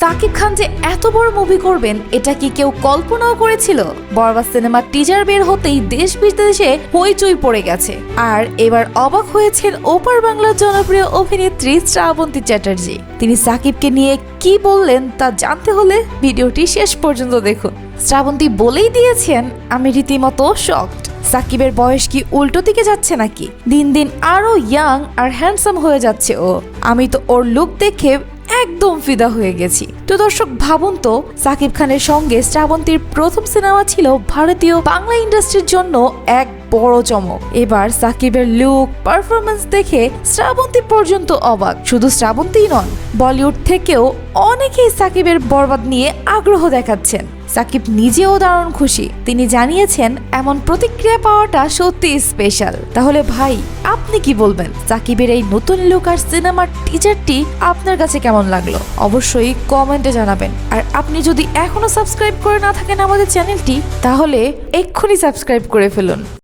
সাকিব খান যে এত বড় মুভি করবেন, এটা কি কেউ কল্পনাও করেছিল? বরবাদ সিনেমার টিজার বের হতেই দেশ বিদেশে হইচই পড়ে গেছে। আর এবার অবাক হয়েছেন ওপার বাংলার জনপ্রিয় অভিনেত্রী শ্রাবন্তী চ্যাটার্জি। তিনি সাকিবকে নিয়ে কি বললেন তা জানতে হলে ভিডিওটি শেষ পর্যন্ত দেখুন। শ্রাবন্তী বলেই দিয়েছেন, আমি রীতিমতো শকড সাকিবের বয়স কি উল্টো দিকে যাচ্ছে নাকি? দিন দিন আরও ইয়াং আর হ্যান্ডসাম হয়ে যাচ্ছে ও। আমি তো ওর লুক দেখে একদম ফিদা হয়ে গেছি। তো দর্শক, ভাবুন তো, সাকিব খানের সঙ্গে শ্রাবন্তীর প্রথম সিনেমা ছিল ভারতীয় বাংলা ইন্ডাস্ট্রির জন্য এক বড় চমক। এবার সাকিবের লুক পারফরমেন্স দেখে শ্রাবন্তী পর্যন্ত অবাক। শুধু শ্রাবন্তীই নন, বলিউড থেকেও অনেকেই সাকিবের বরবাদ নিয়ে আগ্রহ দেখাচ্ছেন। সাকিব নিজেও দারুণ খুশি। তিনি জানিয়েছেন, এমন প্রতিক্রিয়া পাওয়াটা সত্যি স্পেশাল তাহলে ভাই আপনি কি বলবেন? সাকিবের এই নতুন লুক আর সিনেমার টিচারটি আপনার কাছে কেমন লাগল? অবশ্যই কমেন্টে জানাবেন। আর আপনি যদি এখনও সাবস্ক্রাইব করে না থাকেন আমাদের চ্যানেলটি তাহলে এক্ষুনি সাবস্ক্রাইব করে ফেলুন।